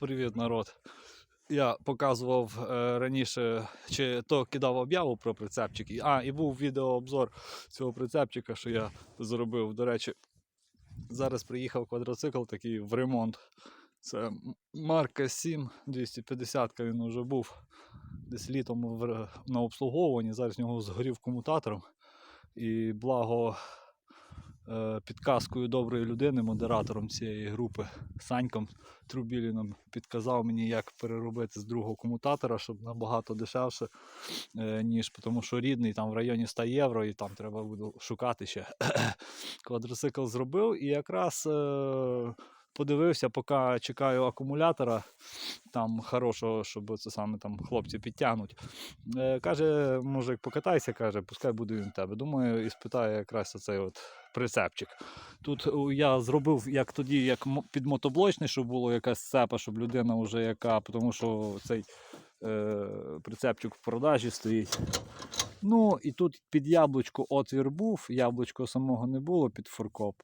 Привіт, народ. Я показував е, раніше, чи то кидав об'яву про прицепчик. А, і був відеообзор цього прицепчика, що я зробив. До речі, зараз приїхав квадроцикл такий в ремонт. Це марка 7 250 він вже був десь літом в- на обслуговуванні. Зараз в нього згорів комутатором. І благо підказкою доброї людини, модератором цієї групи Саньком Трубіліном підказав мені, як переробити з другого комутатора, щоб набагато дешевше, е, ніж тому що рідний там в районі 100 євро, і там треба буде шукати ще. Квадроцикл зробив і якраз е, подивився, поки чекаю акумулятора там хорошого, щоб це саме там хлопці підтягнуть. Е, каже, мужик, покатайся, каже, пускай буде він тебе. Думаю, і спитає якраз оцей от прицепчик. Тут я зробив як тоді, як під мотоблочний, щоб було якась цепа, щоб людина вже яка, тому що цей е, прицепчик в продажі стоїть. Ну і тут під яблучко отвір був, яблучко самого не було під фуркоп.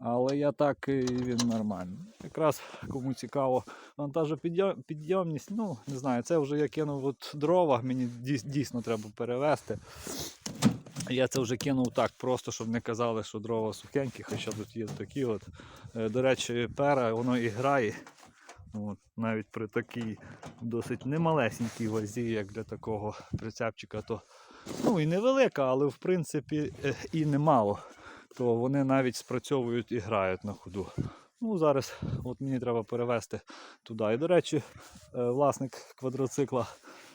Але я так і він нормальний. Якраз кому цікаво, вантажопідйомність, ну не знаю, це вже я кинув от дрова, мені дійсно треба перевезти. Я це вже кинув так, просто щоб не казали, що дрова сухенькі, хоча тут є такі от. Е, До речі, пера, воно і грає. От, навіть при такій досить немалесенькій вазі, як для такого прицепчика, то ну і невелика, але в принципі е, і немало. То вони навіть спрацьовують і грають на ходу. Ну, зараз от мені треба перевезти туди. І, до речі, е, власник квадроцикла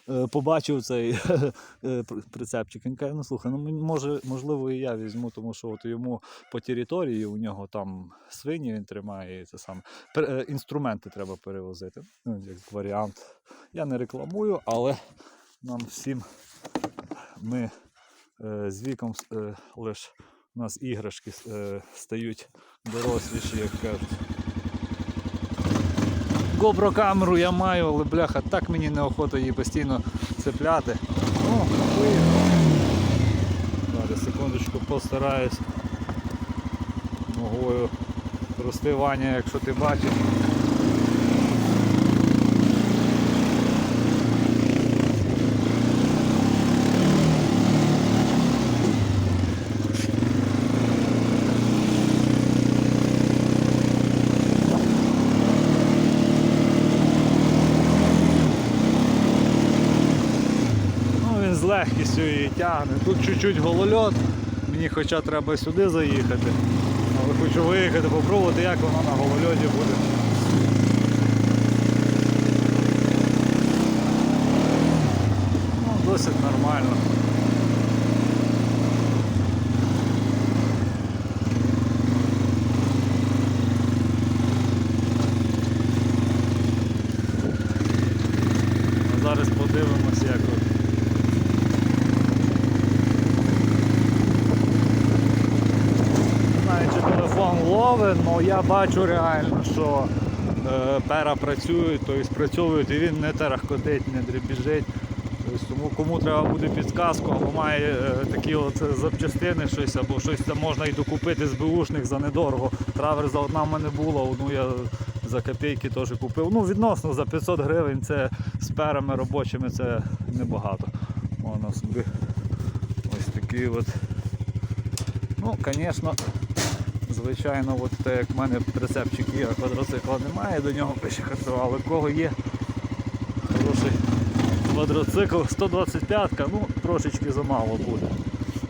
е, побачив цей е, прицепчик. Він каже, ну слухай, ну може, можливо, і я візьму, тому що от йому по території у нього там свині він тримає і це саме. Інструменти треба перевозити. Ну, як варіант. Я не рекламую, але нам всім ми з віком лише у нас іграшки е, стають доросліші, як кажуть. GoPro камеру я маю, але бляха, так мені неохота її постійно цепляти. О. Зараз секундочку постараюсь ногою. Прости, Ваня, якщо ти бачиш. Ну, він з легкістю її тягне. Тут чуть-чуть голольот, мені хоча треба сюди заїхати. Але хочу виїхати, попробувати, як воно на голольоті буде. Ну, досить нормально. Зараз подивимось, як от. Не знаю, ловить, але я бачу реально, що е, пера працюють, тобто спрацьовують і він не тарахкотить, не дребіжить. Тобто, тому кому треба буде підказку, або має е, такі от запчастини щось, або щось там можна і докупити з бушних за недорого. Траверза одна в мене була, одну я за копійки теж купив. Ну, відносно за 500 гривень це з перами робочими це небагато. Можна собі ось такий от. Ну, звісно, звичайно, от те, як в мене прицепчик є, а квадроцикла немає, до нього пише ХТО, але кого є хороший квадроцикл 125-ка, ну трошечки замало буде.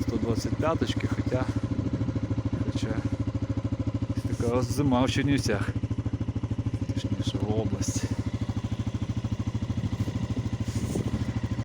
125-ки, хоча, хоча така зима в Чернівцях. Точніше в області.